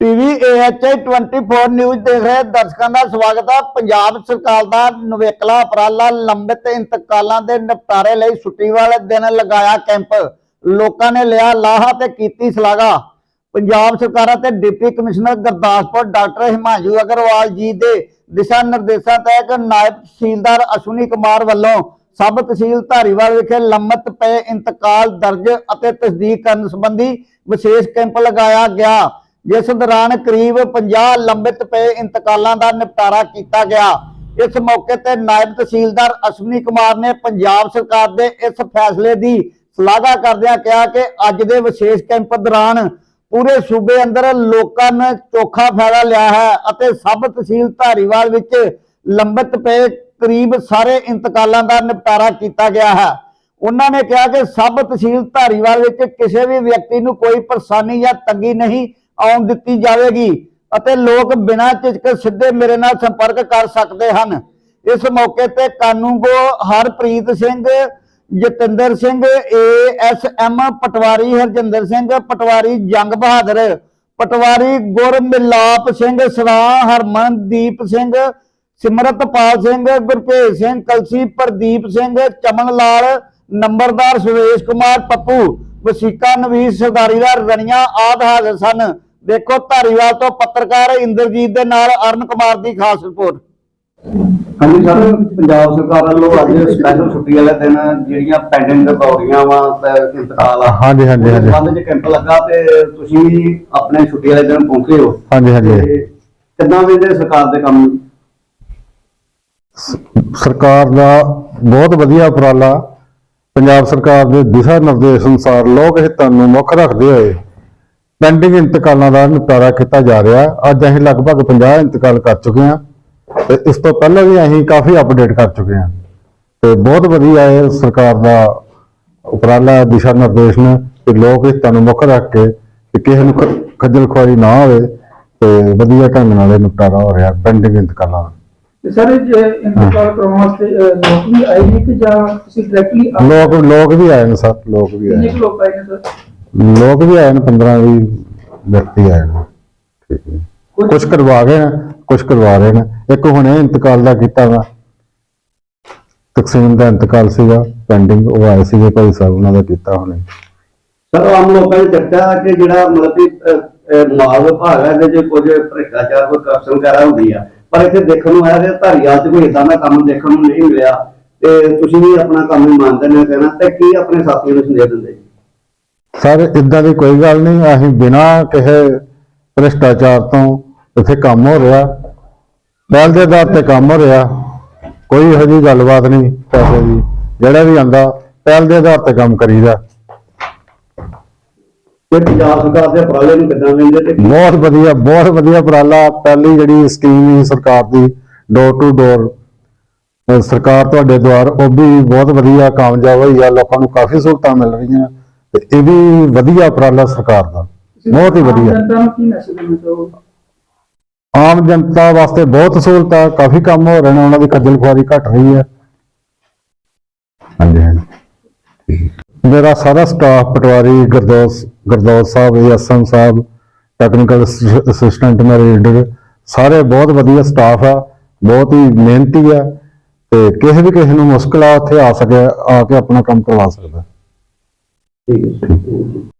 TV AHI 24 news ਦੇਖ ਰਹੇ ਦਰਸ਼ਕਾਂ ਦਾ ਸਵਾਗਤ ਹੈ ਪੰਜਾਬ ਸਰਕਾਰ ਦਾ ਨਵੇਕਲਾ ਉਪਰਾਲਾ ਲੰਬਿਤ ਇੰਤਕਾਲਾਂ ਦੇ ਨਿਪਟਾਰੇ ਲਈ ਛੁੱਟੀ ਵਾਲੇ ਦਿਨ ਲਗਾਇਆ ਕੈਂਪ। ਲੋਕਾਂ ਨੇ ਲਿਆ ਲਾਹਾ ਤੇ ਕੀਤੀ ਸ਼ਲਾਘਾ। ਪੰਜਾਬ ਸਰਕਾਰ ਅਤੇ deputy commissioner Gurdaspur doctor Himanshu Agarwal ji ਦੇ ਦਿਸ਼ਾ ਨਿਰਦੇਸ਼ਾਂ ਤਹਿਤ ਨਾਇਬ ਤਹਿਸੀਲਦਾਰ ਅਸ਼ਵਨੀ ਕੁਮਾਰ ਵੱਲੋਂ ਸਬ ਤਹਿਸੀਲ ਧਾਰੀਵਾਲ ਵਿਖੇ ਲੰਮਤ ਪਏ ਇੰਤਕਾਲ ਦਰਜ ਅਤੇ ਤਸਦੀਕ ਕਰਨ ਸੰਬੰਧੀ ਵਿਸ਼ੇਸ਼ ਕੈਂਪ ਲਗਾਇਆ ਗਿਆ। ਜਿਸ ਦੌਰਾਨ ਕਰੀਬ 50 ਲੰਬਿਤ ਪਏ ਇੰਤਕਾਲਾਂ ਦਾ ਨਿਪਟਾਰਾ ਕੀਤਾ ਗਿਆ। ਇਸ ਮੌਕੇ ਤੇ ਨਾਇਬ ਤਹਿਸੀਲਦਾਰ ਅਸ਼ਵਨੀ ਕੁਮਾਰ ਨੇ ਪੰਜਾਬ ਸਰਕਾਰ ਦੇ ਇਸ ਫੈਸਲੇ ਦੀ ਸ਼ਲਾਘਾ ਕਰਦਿਆਂ ਕਿਹਾ ਕਿ ਅੱਜ ਦੇ ਵਿਸ਼ੇਸ਼ ਕੈਂਪ ਦੌਰਾਨ ਪੂਰੇ ਸੂਬੇ ਅੰਦਰ ਲੋਕਾਂ ਨੇ ਚੋਖਾ ਫਾਇਦਾ ਲਿਆ ਹੈ ਅਤੇ ਸਭ ਤਹਿਸੀਲ ਧਾਰੀਵਾਲ ਵਿੱਚ ਲੰਬਿਤ ਪਏ ਕਰੀਬ ਸਾਰੇ ਇੰਤਕਾਲਾਂ ਦਾ ਨਿਪਟਾਰਾ ਕੀਤਾ ਗਿਆ ਹੈ। ਉਹਨਾਂ ਨੇ ਕਿਹਾ ਕਿ ਸਭ ਤਹਿਸੀਲ ਧਾਰੀਵਾਲ ਵਿੱਚ ਕਿਸੇ ਵੀ ਵਿਅਕਤੀ ਨੂੰ ਕੋਈ ਪਰੇਸ਼ਾਨੀ ਜਾਂ ਤੰਗੀ ਨਹੀਂ ਆਉਣ ਦਿੱਤੀ ਜਾਵੇਗੀ ਅਤੇ ਲੋਕ ਬਿਨਾਂ ਝਿਜਕ ਸਿੱਧੇ ਮੇਰੇ ਨਾਲ ਸੰਪਰਕ ਕਰ ਸਕਦੇ ਹਨ। ਇਸ ਮੌਕੇ ਤੇ ਕਾਨੂੰਗੋ Harpreet Singh, Jatinder Singh, A S M ਪਟਵਾਰੀ ਹਰਜਿੰਦਰ ਸਿੰਘ, ਪਟਵਾਰੀ ਜੰਗ ਬਹਾਦਰ, ਪਟਵਾਰੀ ਗੁਰਮਿਲਾਪ ਸਿੰਘ, ਸਰਾ ਹਰਮਨਦੀਪ ਸਿੰਘ, ਸਿਮਰਤਪਾਲ ਸਿੰਘ, ਗੁਰਭੇਜ ਸਿੰਘ, ਕਲਸੀ ਪ੍ਰਦੀਪ ਸਿੰਘ ਚਮਨ ਲਾਲ ਨੰਬਰਦਾਰ ਸੁਰੇਸ਼ ਕੁਮਾਰ, ਪੱਪੂ, ਵਸੀਕਾ ਨਵੀਸ, ਸਰਦਾਰੀ ਦਾ ਰਣੀਆਂ ਆਦ ਹਾਜ਼ਰ ਸਨ। ਦੇਖੋ ਧਾਰੀਵਾਲ ਤੋਂ ਪੱਤਰਕਾਰ ਇੰਦਰਜੀਤ ਦੇ ਨਾਲ ਅਰਨ ਕੁਮਾਰ ਦੀ ਖਾਸ ਰਿਪੋਰਟ। ਹਾਂਜੀ ਸਰ ਪੰਜਾਬ ਸਰਕਾਰ ਵੱਲੋਂ ਅੱਜ ਸਪੈਸ਼ਲ ਛੁੱਟੀ ਵਾਲੇ ਦਿਨ ਜਿਹੜੀਆਂ ਪੈਂਡਿੰਗ ਰਿਕਵਰੀਆਂ ਵਾ ਤੇ ਇੰਤਕਾਲ ਆ। ਹਾਂਜੀ, ਹਾਂਜੀ, ਹਾਂਜੀ। ਬੰਦ ਚ ਕੈਂਪ ਲੱਗਾ ਤੇ ਤੁਸੀਂ ਆਪਣੇ ਛੁੱਟੀ ਵਾਲੇ ਦਿਨ ਪਹੁੰਚੇ ਹੋ। ਹਾਂਜੀ ਹਾਂਜੀ। ਕਿੱਦਾਂ ਵੇਂਦੇ ਸਰਕਾਰ ਦੇ ਕੰਮ? ਸਰਕਾਰ ਦਾ ਬਹੁਤ ਵਧੀਆ ਉਪਰਾਲਾ। ਪੰਜਾਬ ਸਰਕਾਰ ਦੇ ਦਿਸ਼ਾ ਨਿਰਦੇਸ਼ ਅਨੁਸਾਰ ਲੋਕ ਹਿੱਤਾਂ ਨੂੰ ਮੁੱਖ ਰੱਖਦੇ ਹੋਏ ਪੈਂਡਿੰਗ ਇੰਤਕਾਲਾਂ ਦਾ ਨਿਪਟਾਰਾ ਕੀਤਾ ਜਾ ਰਿਹਾ। ਅੱਜ ਅਸੀਂ ਲਗਭਗ 50 ਇੰਤਕਾਲ ਕਰ ਚੁੱਕੇ ਹਾਂ ਤੇ ਇਸ ਤੋਂ ਪਹਿਲਾਂ ਵੀ ਅਸੀਂ ਕਾਫੀ ਅਪਡੇਟ ਕਰ ਚੁੱਕੇ ਹਾਂ ਤੇ ਬਹੁਤ ਵਧੀਆ ਹੈ ਸਰਕਾਰ ਦਾ ਉਪਰਾਲਾ ਦਿਸ਼ਾ ਨਿਰਦੇਸ਼ ਨੇ ਕਿ ਲੋਕ ਹਿੱਤਾਂ ਨੂੰ ਮੁੱਖ ਰੱਖ ਕੇ ਕਿ ਕਿਸੇ ਨੂੰ ਖੱਜਲ ਖੁਆਰੀ ਨਾ ਹੋਵੇ ਤੇ ਵਧੀਆ ਢੰਗ ਨਾਲ ਇਹ ਨਿਪਟਾਰਾ ਹੋ ਰਿਹਾ ਪੈਂਡਿੰਗ ਇੰਤਕਾਲਾਂ ਦਾ ਸਰ ਜੇ ਇੰਤਕਾਲ ਕਰਾਉਣ ਵਾਸਤੇ ਲੋਕ ਵੀ ਆਏ ਨੇ ਕਿ ਜਾਂ ਤੁਸੀਂ ਡਾਇਰੈਕਟਲੀ ਲੋਕ ਲੋਕ ਵੀ ਆਏ ਨੇ ਸਰ ਲੋਕ ਵੀ ਆਏ ਨੇ। ਲੋਕ ਆਏ ਨੇ ਸਰ ਲੋਕ ਵੀ ਆਏ ਨੇ 15 20 ਵਿਅਕਤੀ ਆਏ ਨੇ। ਠੀਕ ਹੈ। ਕੁਝ ਕਰਵਾ ਗਏ ਨੇ ਕੁਝ ਕਰਵਾ ਰਹੇ ਨੇ। ਇੱਕ ਹੁਣੇ ਇੰਤਕਾਲ ਦਾ ਕੀਤਾ ਵਾ। ਤਕਸੀਮ ਦਾ ਇੰਤਕਾਲ ਸੀਗਾ ਪੈਂਡਿੰਗ ਉਹ ਆਏ ਸੀਗੇ ਭਾਈ ਸਾਹਿਬ, ਉਹਨਾਂ ਦਾ ਕੀਤਾ ਹੁਣੇ। ਸਰ, ਆਮ ਲੋਕਾਂ ਦੀ ਚਰਚਾ ਕਿ ਜਿਹੜਾ ਮਤਲਬ ਕਿ ਮਾਲ ਵਿਭਾਗ ਹੈ ਇਹਦੇ ਚ ਕੁਝ ਭ੍ਰਿਸ਼ਟਾਚਾਰ ਕੋਈ ਕਰਪਸ਼ਨ ਵਗੈਰਾ ਹੁੰਦੀ ਆ ਪਰ ਇੱਥੇ ਦੇਖਣ ਨੂੰ ਆਇਆ ਕਿ ਧਾਰੀਵਾਲ ਚ ਕੋਈ ਇਦਾਂ ਦਾ ਕੰਮ ਦੇਖਣ ਨੂੰ ਨਹੀਂ ਮਿਲਿਆ। ਤੇ ਤੁਸੀਂ ਵੀ ਆਪਣਾ ਕੰਮ ਇਮਾਨਦਾਰੀ ਨਾਲ ਕਹਿਣਾ ਤੇ ਕੀ ਆਪਣੇ ਸਾਥੀਆਂ ਨੂੰ ਸੰਦੇਸ਼ ਦਿੰਦੇ? ਸਰ ਇਦਾਂ ਦੀ ਕੋਈ ਗੱਲ ਨਹੀਂ ਅਸੀਂ ਬਿਨਾਂ ਕਿਸੇ ਭ੍ਰਿਸ਼ਟਾਚਾਰ ਤੋਂ ਇੱਥੇ ਕੰਮ ਹੋ ਰਿਹਾ। ਪਹਿਲ ਦੇ ਆਧਾਰ ਤੇ ਕੰਮ ਹੋ ਰਿਹਾ। ਕੋਈ ਇਹੋ ਜਿਹੀ ਗੱਲਬਾਤ ਨਹੀਂ ਪੈਸੇ ਦੀ। ਜਿਹੜਾ ਵੀ ਆਂਦਾ ਪਹਿਲ ਦੇ ਆਧਾਰ ਤੇ ਕੰਮ ਕਰੀਦਾ। ਤੇ ਪੰਜਾਬ ਸਰਕਾਰ ਦੇ ਉਪਰਾਲੇ ਨੂੰ ਕਿੱਦਾਂ ਵੇਂਦੇ ਤੇ ਬਹੁਤ ਵਧੀਆ ਬਹੁਤ ਵਧੀਆ ਉਪਰਾਲਾ। ਪਹਿਲੀ ਜਿਹੜੀ ਸਕੀਮ ਸੀ ਸਰਕਾਰ ਦੀ ਡੋਰ ਟੂ ਡੋਰ ਸਰਕਾਰ ਤੁਹਾਡੇ ਦੁਆਰ ਉਹ ਵੀ ਬਹੁਤ ਵਧੀਆ ਕਾਮਯਾਬ ਹੋਈ ਆ। ਲੋਕਾਂ ਨੂੰ ਕਾਫੀ ਸਹੂਲਤਾਂ ਮਿਲ ਰਹੀਆਂ। ਤੇ ਇਹ ਵੀ ਵਧੀਆ ਉਪਰਾਲਾ ਸਰਕਾਰ ਦਾ। ਬਹੁਤ ਹੀ ਵਧੀਆ। ਜਨਤਾ ਨੂੰ ਕੀ ਮੈਸੇਜ ਦੇਣਾ ਚਾਹੋਗੇ? ਆਮ ਜਨਤਾ ਵਾਸਤੇ ਬਹੁਤ ਸਹੂਲਤਾਂ ਕਾਫੀ ਕੰਮ ਹੋ ਰਹੇ ਨੇ ਉਹਨਾਂ ਦੀ ਖੱਜਲ ਖੁਆਰੀ ਘਟ ਰਹੀ ਹੈ। ਹਾਂਜੀ ਹਾਂਜੀ। ਮੇਰਾ ਸਾਰਾ ਸਟਾਫ ਪਟਵਾਰੀ ਗੁਰਦੋਸ ਗੁਰਦੋਸ ਸਾਹਿਬ ਐਸਐਮ ਸਾਹਿਬ ਟੈਕਨੀਕਲ ਅਸਿਸਟੈਂਟ ਮੇਰੇ ਰੀਡਰ ਸਾਰੇ ਬਹੁਤ ਵਧੀਆ ਸਟਾਫ ਆ ਬਹੁਤ ਹੀ ਮਿਹਨਤੀ ਆ ਤੇ ਕਿਸੇ ਵੀ ਕਿਸੇ ਨੂੰ ਮੁਸ਼ਕਲ ਆ ਉੱਥੇ ਆ ਸਕੇ ਆ ਕੇ ਆਪਣਾ ਕੰਮ ਕਰਵਾ ਸਕਦਾ। ਠੀਕ ਹੈ